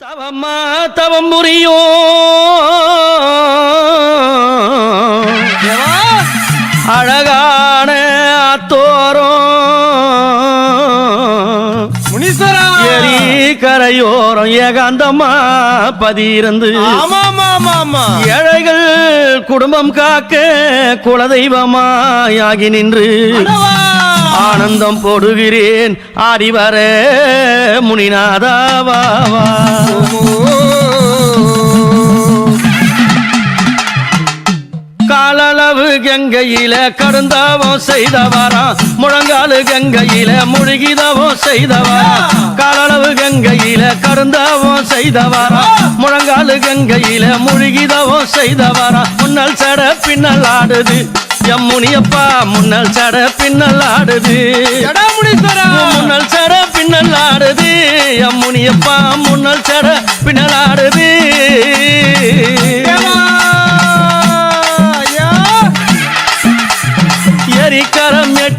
தவம்மா தவம் புரியும். அழகான அத்தோரம் முனீஸ்வரா! கரையோரம் ஏகாந்தமா பதியிருந்து. ஆமா ஏழைகள் குடும்பம் காக்க குலதெய்வமாயாகி நின்று. ஆனந்தம் போடுகிறேன் ஆடி வர முனிநாதாவா காலளவு கங்கையில கடுந்தாவம் செய்தவராம் முழங்காலு கங்கையில முழுகிதவம் செய்தவராம் காலளவு கங்கையில கடுந்தாவம் செய்தவராம் முழங்காலு கங்கையில முழுகிதவம் செய்தவராம் முன்னல் சட பின்னல் ஆடுது. எம் முனியப்பா முன்னல் சட பின்னல் ஆடுது. முன்னல் சட பின்னல் ஆடுது. எம் முனியப்பா முன்னல் சட பின்னல் ஆடுது.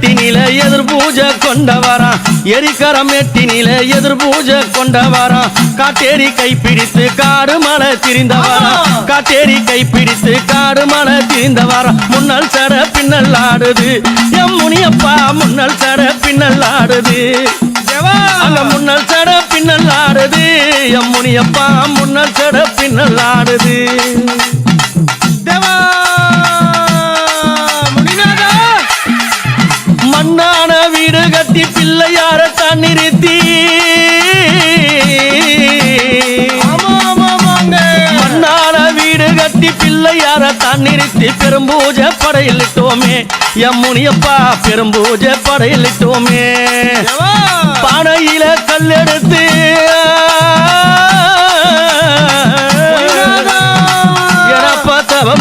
எட்டினில எதிர் பூஜை கொண்டவராம் எரிக்கரம் எட்டினில எதிர் பூஜை கொண்டவராம் காட்டேரி கைப்பிடித்து காடு மலை திரிந்தவராம் காட்டேரி கைப்பிடித்து காடு மலை திரிந்தவராம் முன்னல் சட பின்னல் ஆடுது. எம் முனியப்பா முன்னல் சட பின்னல் ஆடுது. முன்னல் சட பின்னல் ஆடுது. எம் முனியப்பா முன்னல் சட பின்னல் ஆடுது. தேவா. வீடு கட்டி பிள்ளையார தன்னிறுத்தி. மண்ணான வீடு கட்டி பிள்ளையார தன்னிறுத்தி பெரும்பூஜை படையிலிட்டோமே எம் முனியப்பா பெரும்பூஜை படையிலிட்டோமே. பானையில கல்லெடுத்து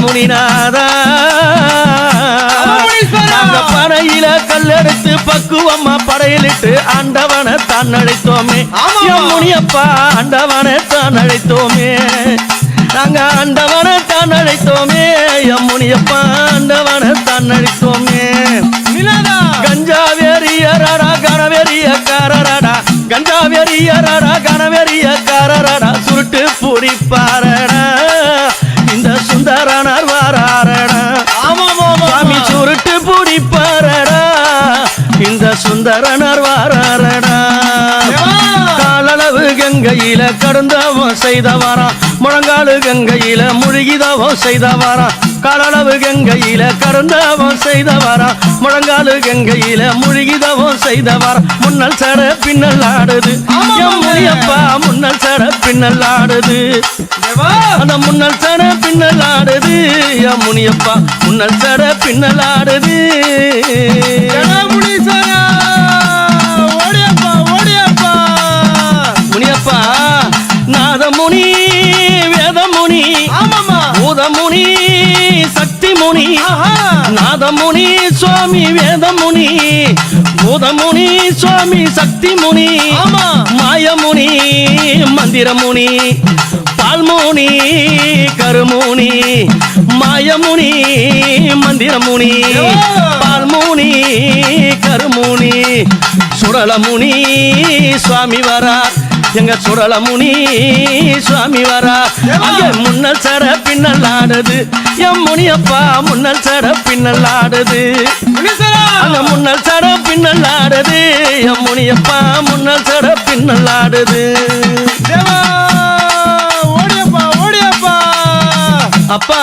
முனிநாதா. கல்லெடுத்து பக்குவம்மா படையிலிட்டு ஆண்டவனை தான் அழைத்தோமே. முனியப்பா ஆண்டவனை தான் அழைத்தோமே. நாங்க ஆண்டவனை தான் அழைத்தோமே. முனியப்பா ஆண்டவனை தான் அழைத்தோமே. முனிநாதா. கஞ்சா வெறியரடா கனவெறிய காரரடா கஞ்சா வெறியரடா கனவெறிய காரரடா சுருட்டு பூரிப்பாரடா இந்த வாராரடா. தேவா. காலளவு கங்கையில கடந்தவன் செய்தவராம் முழங்காலு கங்கையில முழுகிதவன் செய்தவராம் காலளவு கங்கையில கடந்தவன் செய்தவராம் முழங்காலு கங்கையில முழுகிதவன் செய்தவராம் முன்னல் சட பின்னல் ஆடுது. முனியப்பா முன்னல் சட பின்னல் ஆடுது. அந்த முன்னல் சட பின்னல் ஆடுது. முனியப்பா முன்னல் சட பின்னல் ஆடுது. முனீஸ்வரா. நாதமுனி சுவாமி வேதமுனி பூதமுனி சுவாமி சக்தி முனி. மாயமுனி மந்திரமுனி பால்முனி கருமுனி மாயமுனி மந்திரமுனி. பால்முனி கருமுனி சுடலமுனி சுவாமி வரார் எங்க சுடலமுனி சுவாமி ஏவா. அங்க முன்னல் சட பின்னல் ஆடுது எம் முனியப்பா முன்னல் சட பின்னல் ஆடுது. அங்க முன்னல் சட பின்னல் ஆடுது எம் முனியப்பா முன்னல் சட பின்னல் ஆடுது. அப்பா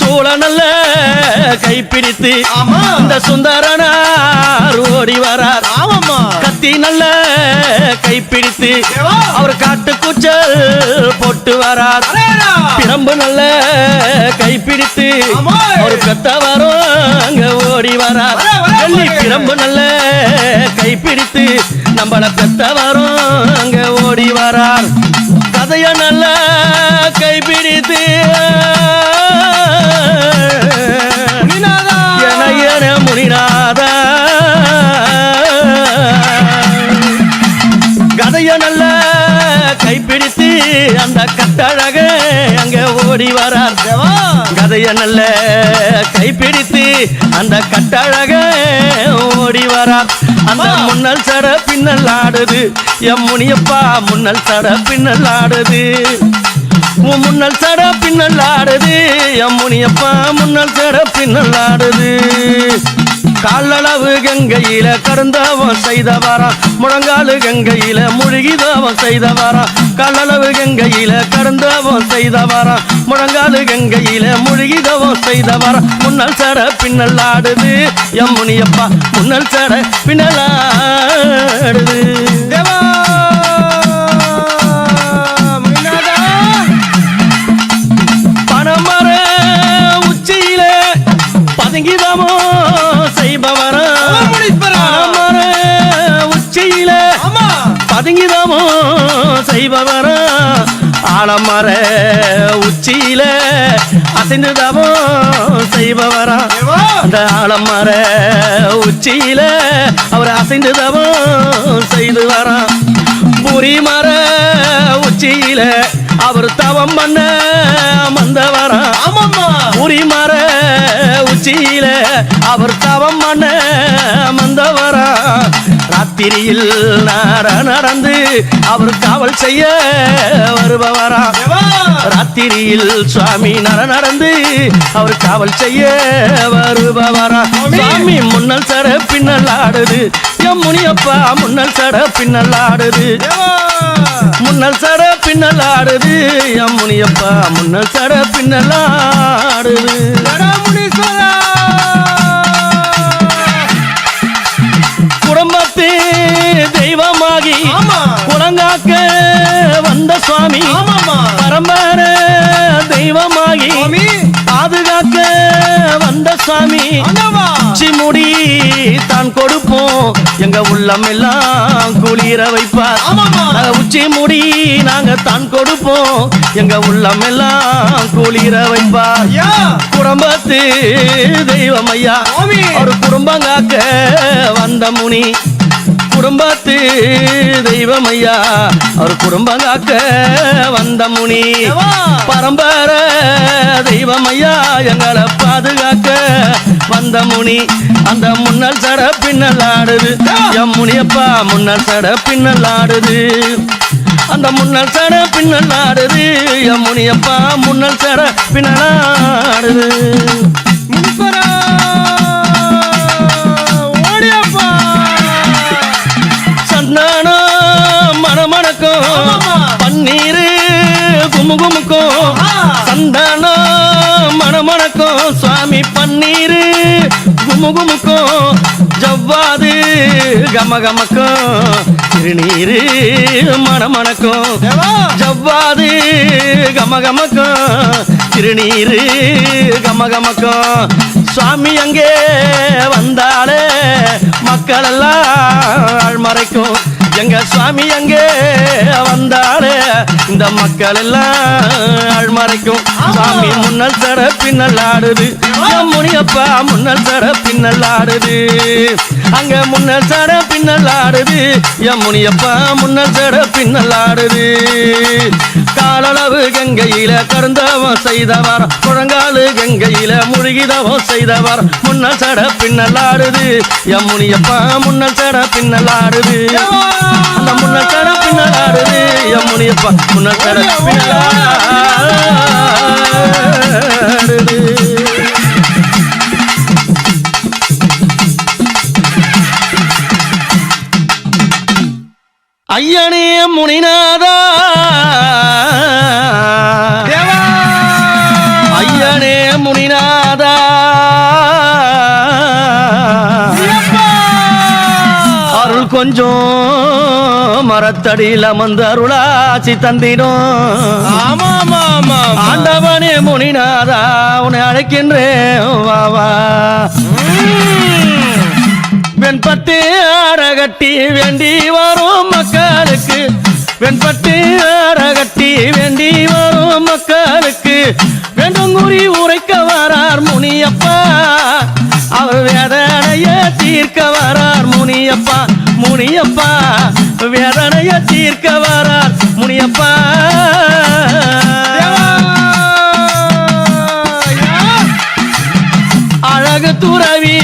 சூழ நல்ல கைப்பிடித்து ஆமா. அந்த சுந்தரனார் ஓடி வரார் ஆமாம்மா. கத்தி நல்ல கைப்பிடித்து. அவர் காட்டு கூச்சல் போட்டு வரார். பிரம்பு நல்ல கைப்பிடித்து. ஒரு பெத்த வரும் அங்க ஓடி வரார் வரே. பிரம்பு நல்ல கைப்பிடித்து நம்மள பெத்த வரும் அங்க ஓடி வரார் கதைய நல்ல கைப்பிடித்து கைப்பிடித்து அந்த கட்டழக அங்க ஓடி வரார். கதைய நல்ல கைப்பிடித்து அந்த கட்டழக ஓடி வரார். அந்த முன்னல் சட பின்னல் ஆடுது. எம் முனியப்பா முன்னல் சட பின்னல் ஆடுது. உன் முன்னல் சட பின்னல் ஆடுது. எம் முனியப்பா முன்னல் சட பின்னல் ஆடுது. காலளவு கங்கையில கடந்தவன் செய்தவாராம் முழங்காலு கங்கையில முழுகிதவன் செய்தவாராம் காலளவு கங்கையில கடந்தவன் செய்தவாராம் முழங்காலு கங்கையில முழுகிதவன் செய்தவாராம் முன்னல் சட பின்னல் ஆடுது. எம் முனியப்பா முன்னல் சட பின்னல் ஆடுது. தேவா! பனமர உச்சியில பதுங்கிதமோ? பதுங்கிதமோ செய்பவரா ஆலமர உச்சியில அசைந்துதமோ செய்பவரா? அந்த ஆலமர உச்சியில அவர் அசைந்துதவோ செய்து வரான் புரி மர உச்சியில அவர் தவம் பண்ண மந்தவரான் ஆமாம்மா. புரி மர உச்சியில அவர் தவம் பண்ண மந்தவரா ராத்திரியில் நாட நடந்து அவர் காவல் செய்ய வருபவரா? ராத்திரியில் சுவாமி நட நடந்து அவர் காவல் செய்ய வருபவரா? சுவாமி முன்னல் சட பின்னல் ஆடுது. எம் முனியப்பா முன்னல் சட பின்னல் ஆடுது. முன்னல் சட பின்னல் ஆடுது. எம் முனியப்பா முன்னல் சட பின்னல் ஆடுது. ஆமா. குலங்காக்க வந்த சுவாமி. பரம்பர தெய்வமாகி சுவாமி. பாதுகாக்க வந்த சாமி ஆண்டவா முடி தான் கொடுப்போம். எங்க உள்ளம் எல்லாம் குளிர வைப்பார். உச்சி முடி நாங்க தான் கொடுப்போம். எங்க உள்ளம் எல்லாம் குளிர வைப்பார். குடும்பத்து தெய்வம் ஐயா. சுவாமி. ஒரு குடும்பம் காக்க வந்த முனி. குடும்பத்து தெய்வம் ஐயா ஒரு குடும்பம் காக்க வந்த முனி. பரம்பர தெய்வம் ஐயா எங்களை பாதுகாக்க வந்த முனி. அந்த முன்னல் சட பின்னல் ஆடுது. எம் முனியப்பா முன்னல் சட பின்னல் ஆடுது. அந்த முன்னல் சட பின்னல் ஆடுது. எம் முனியப்பா முன்னல் சட பின்னல் ஆடுது. குமுகுமுக்கும் ஜவ்வாது கமகமக்கும் திருநீரு மணமணக்கும் ஜவ்வாது கமகமக்கும் திருநீரு கமகமக்கும் சுவாமி அங்கே வந்தாலே மக்கள் எல்லாம் மறைக்கும் எங்க சுவாமி அங்கே வந்தாலே இந்த மக்கள் எல்லாம் மறைக்கும் சாமி முன்னல் சட பின்னல் ஆடுது. முனியப்பா முன்னல் தர பின்னல் ஆடுது. அங்க முன்னல் தர பின்னல் ஆடுது. எம் முனியப்பா முன்னல் தர பின்னல் ஆடுது. காலளவு கங்கையில கருந்தவம் செய்தவர். குழங்காலு கங்கையில முழுகிதவம் செய்தவர். முன்னல் சட பின்னல் ஆடுது. எம் முனியப்பா முன்னல் சட பின்னல் ஆடுது. அந்த முன்னல் சட பின்னல் ஆடுது எம் முனியப்பா முன்னல் சட பின்னல் ஆடுது ஐயனே முனிநாதா. ஐயனே முனிநாதா. கொஞ்சம் மரத்தடியில் அமர்ந்து அருளாசி தந்திடும். ஆண்டவனே முனிநாதா உன்னை அழைக்கின்றேன். வா வா. வெண்பட்டு ஆடகட்டி வேண்டி வரும் மக்களுக்கு. வெண்பட்டு ஆடகட்டி வேண்டி வரும் மக்களுக்கு. வேண்டும் குறி உரைக்க வரார் முனியப்பா. அவர் வேதனைய தீர்க்க வரார் முனியப்பா முனியப்பா வேதனைய தீர்க்க வரார் முனியப்பா. அழகு துறவி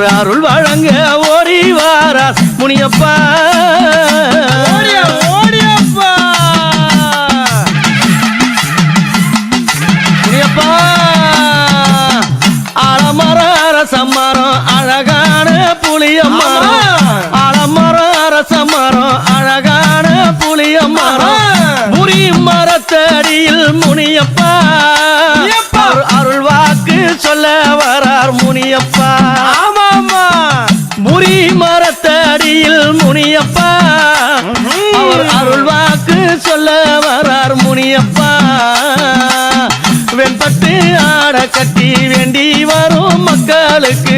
அவர் அருள் வழங்க ஓடி வாரார் முனியப்பா. அரசமரம் அழகான புளியமரம். ஆமா. ஆலமரம் அரசமரம் அழகான புளியமரம். ஆமா. புரி மரத்தடியில் முனியப்பா. அருள் வாக்கு சொல்ல வரார் முனியப்பா. முனியப்பா. அவர் அருள் வாக்கு சொல்ல வரார் முனியப்பா. வெண்பட்டு ஆட கட்டி வேண்டி வரும் மக்களுக்கு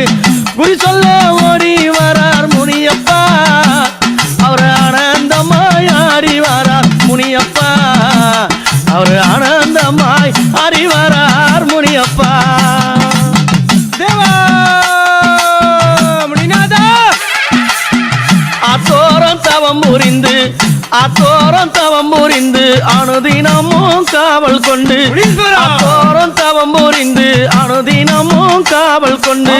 குறி சொல்ல ஓடி தவம் புரிந்து அத்தோரம் தவம் புரிந்து அனுதினமும் காவல் கொண்டு. அத்தோரம் தவம் புரிந்து அனுதினமும் காவல் கொண்டு.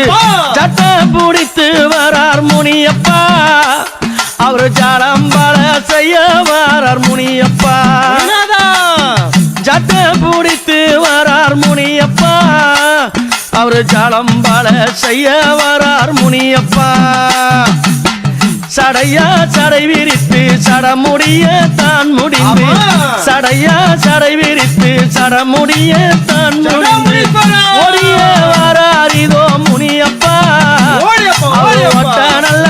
சட்ட பிடித்து வரார் முனியப்பா. அவர் ஜாலம்பல செய்ய வரார் முனியப்பா. ஜட்ட பிடித்து வரார் முனியப்பா. அவர் ஜாலம்பல செய்ய வரார் முனியப்பா. சடையா சடை விரித்து சடமுடிய தான் முடிந்து. சடையா சடை விரித்து சடமுடிய தான் முடிந்து. ஒடிய வரார் இதோ முனியப்பா ஒட்ட நல்ல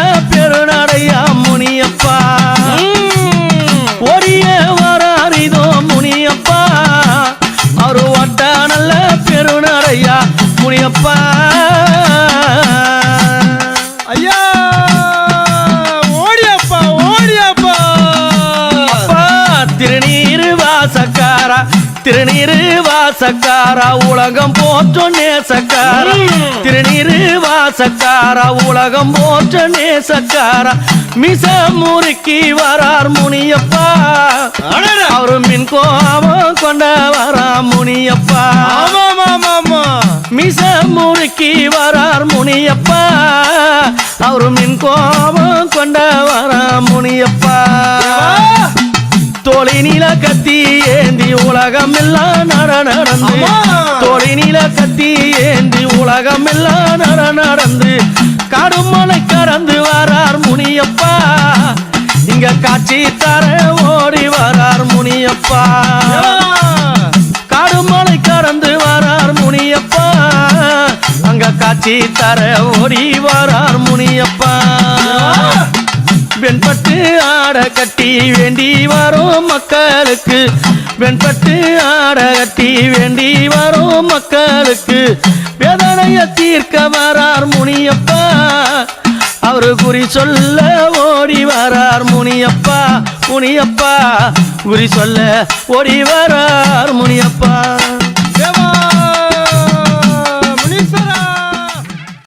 வாசக்காரா உலகம் போற்றும் நேசக்காரா. திருநீரு வாசக்காரா உலகம் போற்ற நேசக்காரா? மிச முறுக்கி வரார் முனியப்பா. அவரு மின் கோபம் கொண்ட வரா முனியப்பா. மிச முறுக்கி வரார் முனியப்பா. அவரு மின் கோபம் கொண்ட வரா முனியப்பா. தோழி நீல கத்தி ஏந்தி உலகம் எல்லாம் நட நடந்து. தோழி நீல கத்தி ஏந்தி உலகம் எல்லாம் நட நடந்து கடுமலை கடந்து வரார் முனியப்பா. இங்க காட்சி தர ஓடி வரார் முனியப்பா. காடுமலை கடந்து வரார் முனியப்பா. அங்க காட்சி தர ஓடி வரார் முனியப்பா. வெண்பட்டு ஆட கட்டி வேண்டி வரும் மக்களுக்கு. வெண்பட்டு ஆட கட்டி வேண்டி வரும் மக்களுக்கு. வேதனைய தீர்க்க வரார் முனியப்பா. அவரு குறி சொல்ல ஓடி வரார் முனியப்பா. முனியப்பா குறி சொல்ல ஓடி வரார் முனியப்பா. முனீஸ்வரா.